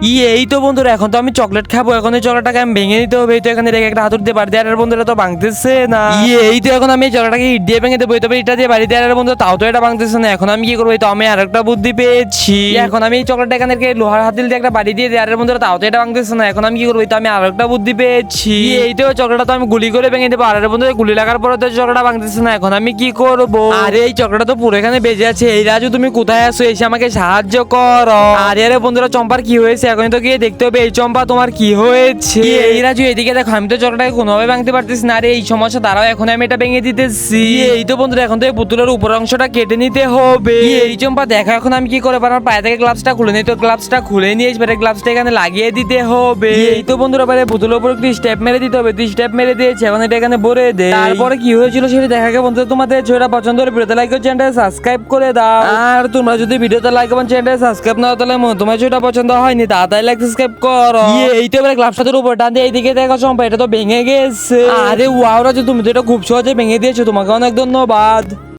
ই এই তো বন্ধুরা এখন তো আমি চকলেট খাব এখন এই চকলেটটাকে আমি ভেঙে দিতে হবে এই তো এখানে রেখে একটা হাতুর দিয়ে বাড়ি দেওয়ার বন্ধুরা তো ভাঙতেছে না। ই এই তো এখন আমি এই চকলেটটাকে ইট দিয়ে ভেঙে দেবো তবে এটা দিয়ে বাড়ি দেওয়ার বন্ধু তাও তো এটা ভাঙতেছে না এখন আমি কি করব এই তো আমি আরেকটা বুদ্ধি পেয়েছি। এখন আমি এই চকলেটটা এখানে রেখে লোহার হাতিল দিয়ে একটা বাড়ি দিয়ে দেওয়ার বন্ধুরা তাও তো এটা ভাঙতেছে না এখন আমি কি করব এই তো আমি আর একটা বুদ্ধি পেয়েছি। ই এই তো চকলেটটা তো আমি গুলি করে ভেঙে দেবো আর বন্ধু গুলি লাগার পরে তো চকলেটটা ভাঙতেছে না এখন আমি কি করব? আরে এই চকলেটটা তো পুরো এখানে বেজে আছে এই রাজু তুমি কোথায় আছো এসে আমাকে সাহায্য করো। আরে আরে বন্ধুরা চম্পার কি হয়েছে? এখন তো গিয়ে দেখতে হবে এই চম্পা তোমার কি হয়েছে? এই রাজু এদিকে দেখো আমি তো চকলেটটাকে কোনোভাবে ভাঙতে পারতেছি না আরে এই সমস্যা দাঁড়াও এখন আমি এটা ভেঙে দিতেছি। এই তো বন্ধুরা এখন তো এই পুতুলের উপর অংশটা কেটে নিতে হবে। এই চম্পা দেখো এখন আমি কি করে আমার পায়ে থেকে গ্লাভসটা খুলে নিই তো গ্লাভসটা খুলে নিয়ে এসে গ্লাভসটা এখানে লাগিয়ে দিতে হবে। এই তো বন্ধুরা এবারে পুতুলের উপর একটি স্টেপ মেরে দিতে হবে তুই স্টেপ মেরে দিয়েছে এখন এটা এখানে ভরে দে। তারপরে কি হয়েছিল সেটা দেখা গে বন্ধু তোমাদের ছবিটা পছন্দ হলে ভিডিওতে লাইক করে চ্যানেলটা সাবস্ক্রাইব করে দাও। আর তোমরা যদি ভিডিওতে লাইক এবং চ্যানেলটা সাবস্ক্রাইব না তাহলে তোমার ছবিটা পছন্দ হয়নি তাড়াতাড়ি লাইক সাবস্ক্রাইব করো। এইটা তো এবারে গ্লাভসটার উপর টান দিয়ে এইদিকে দেখো চম্পা এটা তো ভেঙে গেছে। আরে ওয়াও রাজু তুমি তো এটা খুব সহজে ভেঙে দিয়েছ তোমাকে অনেক ধন্যবাদ।